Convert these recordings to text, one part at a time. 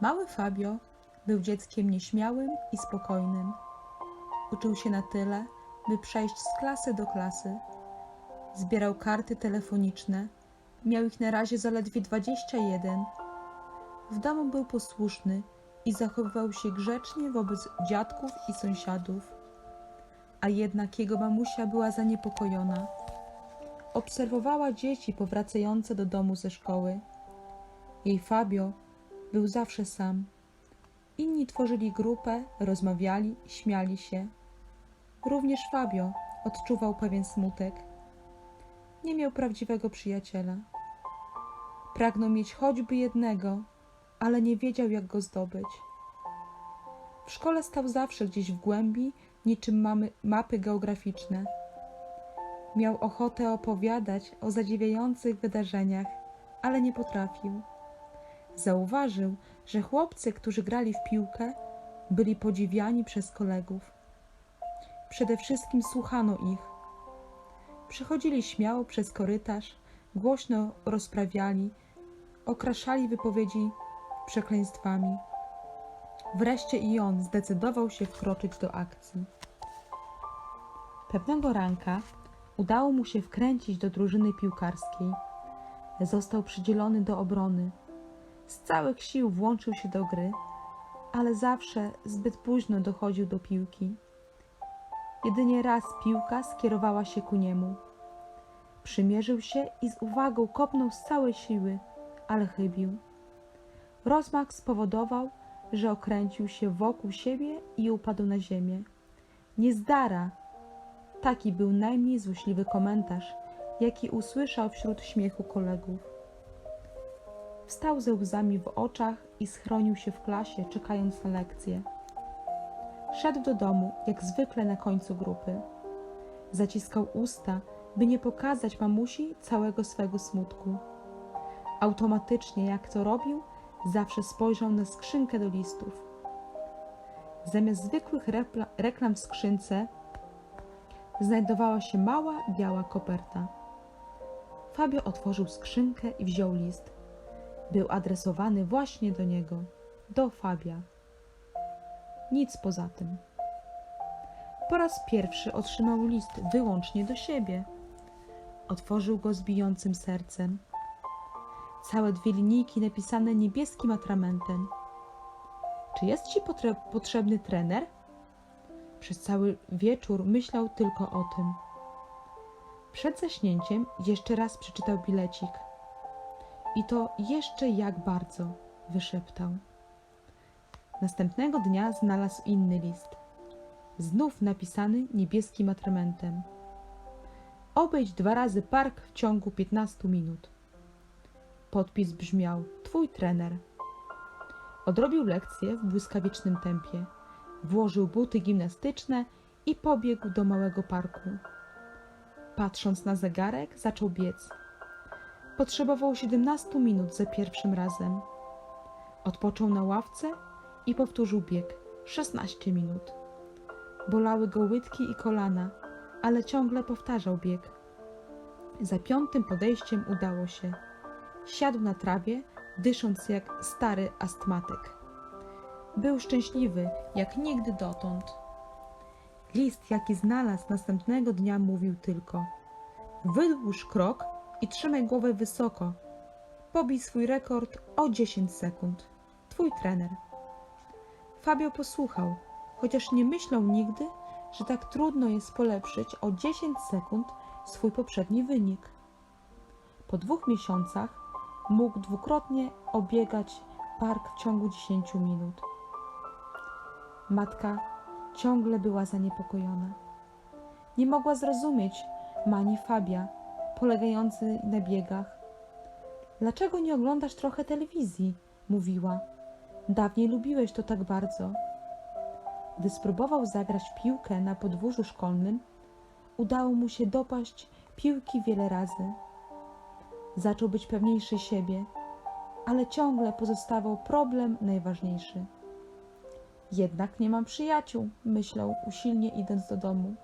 Mały Fabio był dzieckiem nieśmiałym i spokojnym. Uczył się na tyle, by przejść z klasy do klasy. Zbierał karty telefoniczne. Miał ich na razie zaledwie 21. W domu był posłuszny i zachowywał się grzecznie wobec dziadków i sąsiadów. A jednak jego mamusia była zaniepokojona. Obserwowała dzieci powracające do domu ze szkoły. Jej Fabio był zawsze sam. Inni tworzyli grupę, rozmawiali, śmiali się. Również Fabio odczuwał pewien smutek. Nie miał prawdziwego przyjaciela. Pragnął mieć choćby jednego, ale nie wiedział, jak go zdobyć. W szkole stał zawsze gdzieś w głębi, niczym mamy, mapy geograficzne. Miał ochotę opowiadać o zadziwiających wydarzeniach, ale nie potrafił. Zauważył, że chłopcy, którzy grali w piłkę, byli podziwiani przez kolegów. Przede wszystkim słuchano ich. Przechodzili śmiało przez korytarz, głośno rozprawiali, okraszali wypowiedzi przekleństwami. Wreszcie i on zdecydował się wkroczyć do akcji. Pewnego ranka udało mu się wkręcić do drużyny piłkarskiej. Został przydzielony do obrony. Z całych sił włączył się do gry, ale zawsze zbyt późno dochodził do piłki. Jedynie raz piłka skierowała się ku niemu. Przymierzył się i z uwagą kopnął z całej siły, ale chybił. Rozmach spowodował, że okręcił się wokół siebie i upadł na ziemię. Niezdara! Taki był najmniej złośliwy komentarz, jaki usłyszał wśród śmiechu kolegów. Wstał ze łzami w oczach i schronił się w klasie, czekając na lekcję. Szedł do domu, jak zwykle na końcu grupy. Zaciskał usta, by nie pokazać mamusi całego swego smutku. Automatycznie, jak to robił, zawsze spojrzał na skrzynkę do listów. Zamiast zwykłych reklam w skrzynce znajdowała się mała, biała koperta. Fabio otworzył skrzynkę i wziął list. Był adresowany właśnie do niego, do Fabia. Nic poza tym. Po raz pierwszy otrzymał list wyłącznie do siebie. Otworzył go z bijącym sercem. Całe dwie linijki napisane niebieskim atramentem. Czy jest ci potrzebny trener? Przez cały wieczór myślał tylko o tym. Przed zaśnięciem jeszcze raz przeczytał bilecik. I to jeszcze jak bardzo, wyszeptał. Następnego dnia znalazł inny list. Znów napisany niebieskim atramentem. Obejdź dwa razy park w ciągu 15 minut. Podpis brzmiał: Twój trener. Odrobił lekcję w błyskawicznym tempie. Włożył buty gimnastyczne i pobiegł do małego parku. Patrząc na zegarek, zaczął biec. Potrzebował 17 minut za pierwszym razem. Odpoczął na ławce i powtórzył bieg 16 minut. Bolały go łydki i kolana, ale ciągle powtarzał bieg. Za piątym podejściem udało się. Siadł na trawie, dysząc jak stary astmatyk. Był szczęśliwy jak nigdy dotąd. List, jaki znalazł następnego dnia, mówił tylko: Wydłuż krok i trzymaj głowę wysoko. Pobij swój rekord o 10 sekund. Twój trener. Fabio posłuchał, chociaż nie myślał nigdy, że tak trudno jest polepszyć o 10 sekund swój poprzedni wynik. Po dwóch miesiącach mógł dwukrotnie obiegać park w ciągu 10 minut. Matka ciągle była zaniepokojona. Nie mogła zrozumieć mani Fabia, polegającej na biegach. Dlaczego nie oglądasz trochę telewizji? mówiła. Dawniej lubiłeś to tak bardzo. Gdy spróbował zagrać piłkę na podwórzu szkolnym, udało mu się dopaść piłki wiele razy. Zaczął być pewniejszy siebie, ale ciągle pozostawał problem najważniejszy. Jednak nie mam przyjaciół, myślał usilnie idąc do domu.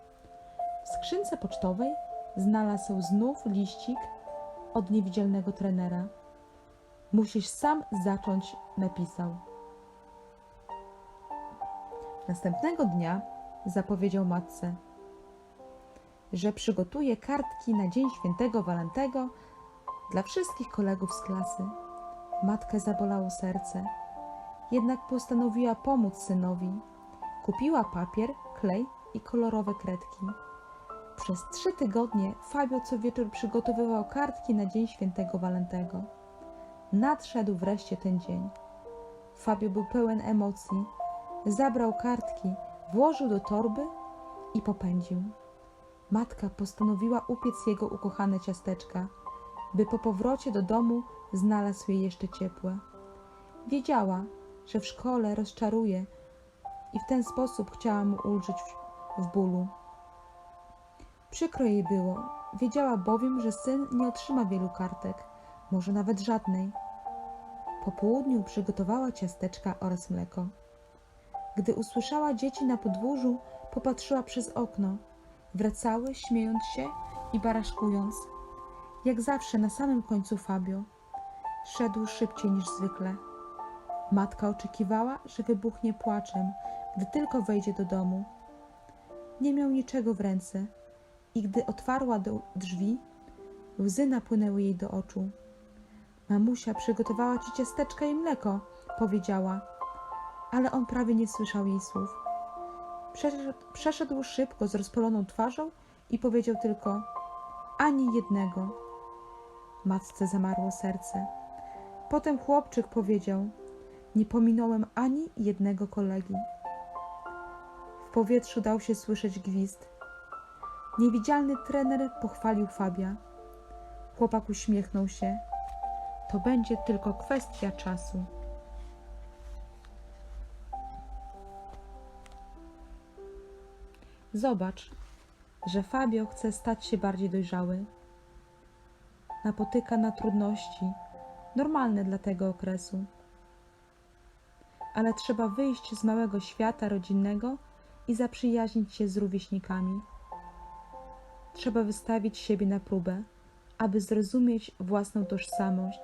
W skrzynce pocztowej znalazł znów liścik od niewidzialnego trenera. Musisz sam zacząć, napisał. Następnego dnia zapowiedział matce, że przygotuje kartki na Dzień Świętego Walentego dla wszystkich kolegów z klasy. Matkę zabolało serce, jednak postanowiła pomóc synowi. Kupiła papier, klej i kolorowe kredki. Przez trzy tygodnie Fabio co wieczór przygotowywał kartki na Dzień Świętego Walentego. Nadszedł wreszcie ten dzień. Fabio był pełen emocji. Zabrał kartki, włożył do torby i popędził. Matka postanowiła upiec jego ukochane ciasteczka, by po powrocie do domu znalazł je jeszcze ciepłe. Wiedziała, że w szkole rozczaruje i w ten sposób chciała mu ulżyć w, bólu. Przykro jej było, wiedziała bowiem, że syn nie otrzyma wielu kartek, może nawet żadnej. Po południu przygotowała ciasteczka oraz mleko. Gdy usłyszała dzieci na podwórzu, popatrzyła przez okno. Wracały, śmiejąc się i baraszkując. Jak zawsze na samym końcu Fabio. Szedł szybciej niż zwykle. Matka oczekiwała, że wybuchnie płaczem, gdy tylko wejdzie do domu. Nie miał niczego w ręce i gdy otwarła do drzwi, łzy napłynęły jej do oczu. Mamusia przygotowała ci ciasteczka i mleko, powiedziała, ale on prawie nie słyszał jej słów. Przeszedł, przeszedł szybko z rozpaloną twarzą i powiedział tylko ani jednego. Matce zamarło serce. Potem chłopczyk powiedział: Nie pominąłem ani jednego kolegi. W powietrzu dał się słyszeć gwizd. Niewidzialny trener pochwalił Fabia. Chłopak uśmiechnął się. To będzie tylko kwestia czasu. Zobacz, że Fabio chce stać się bardziej dojrzały. Napotyka na trudności, normalne dla tego okresu. Ale trzeba wyjść z małego świata rodzinnego i zaprzyjaźnić się z rówieśnikami. Trzeba wystawić siebie na próbę, aby zrozumieć własną tożsamość